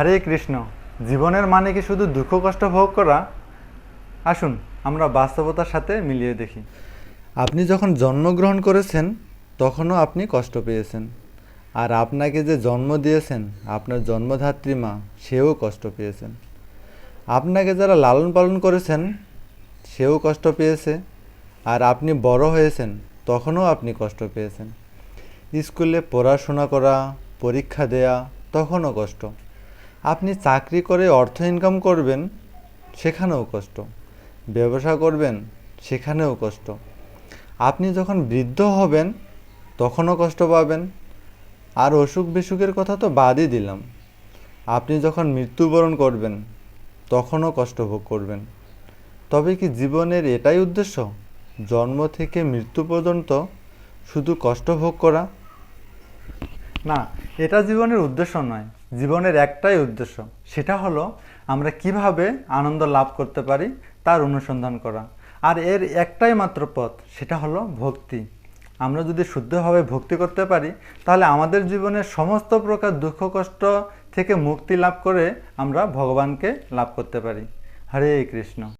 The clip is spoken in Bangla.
হরে কৃষ্ণ। জীবনের মানে কি শুধু দুঃখ কষ্ট ভোগ করা? আসুন, আমরা বাস্তবতার সাথে মিলিয়ে দেখি। আপনি যখন জন্মগ্রহণ করেছেন, তখনও আপনি কষ্ট পেয়েছেন। আর আপনাকে যে জন্ম দিয়েছেন, আপনার জন্মধাত্রী মা, সেও কষ্ট পেয়েছেন। আপনাকে যারা লালন পালন করেছেন, সেও কষ্ট পেয়েছে। আর আপনি বড় হয়েছেন, তখনও আপনি কষ্ট পেয়েছেন। স্কুলে পড়াশোনা করা, পরীক্ষা দেয়া, তখনও কষ্ট। আপনি চাকরি করে অর্থ ইনকাম করবেন, সেখানেও কষ্ট। ব্যবসা করবেন, সেখানেও কষ্ট। আপনি যখন বৃদ্ধ হবেন, তখনও কষ্ট পাবেন। আর অসুখ বিসুখের কথা তো বাদই দিলাম। আপনি যখন মৃত্যুবরণ করবেন, তখনও কষ্ট ভোগ করবেন। তবে কি জীবনের এটাই উদ্দেশ্য? জন্ম থেকে মৃত্যু পর্যন্ত শুধু কষ্ট ভোগ করা? না, এটা জীবনের উদ্দেশ্য নয়। জীবনের একটাই উদ্দেশ্য। সেটা হলো আমরা কীভাবে আনন্দ লাভ করতে পারি তার অনুসন্ধান করা। আর এর একটাই মাত্র পথ, সেটা হলো ভক্তি। আমরা যদি শুদ্ধভাবে ভক্তি করতে পারি, তাহলে আমাদের জীবনের সমস্ত প্রকার দুঃখ, কষ্ট থেকে মুক্তি লাভ করে আমরা ভগবানকে লাভ করতে পারি। হরে কৃষ্ণ।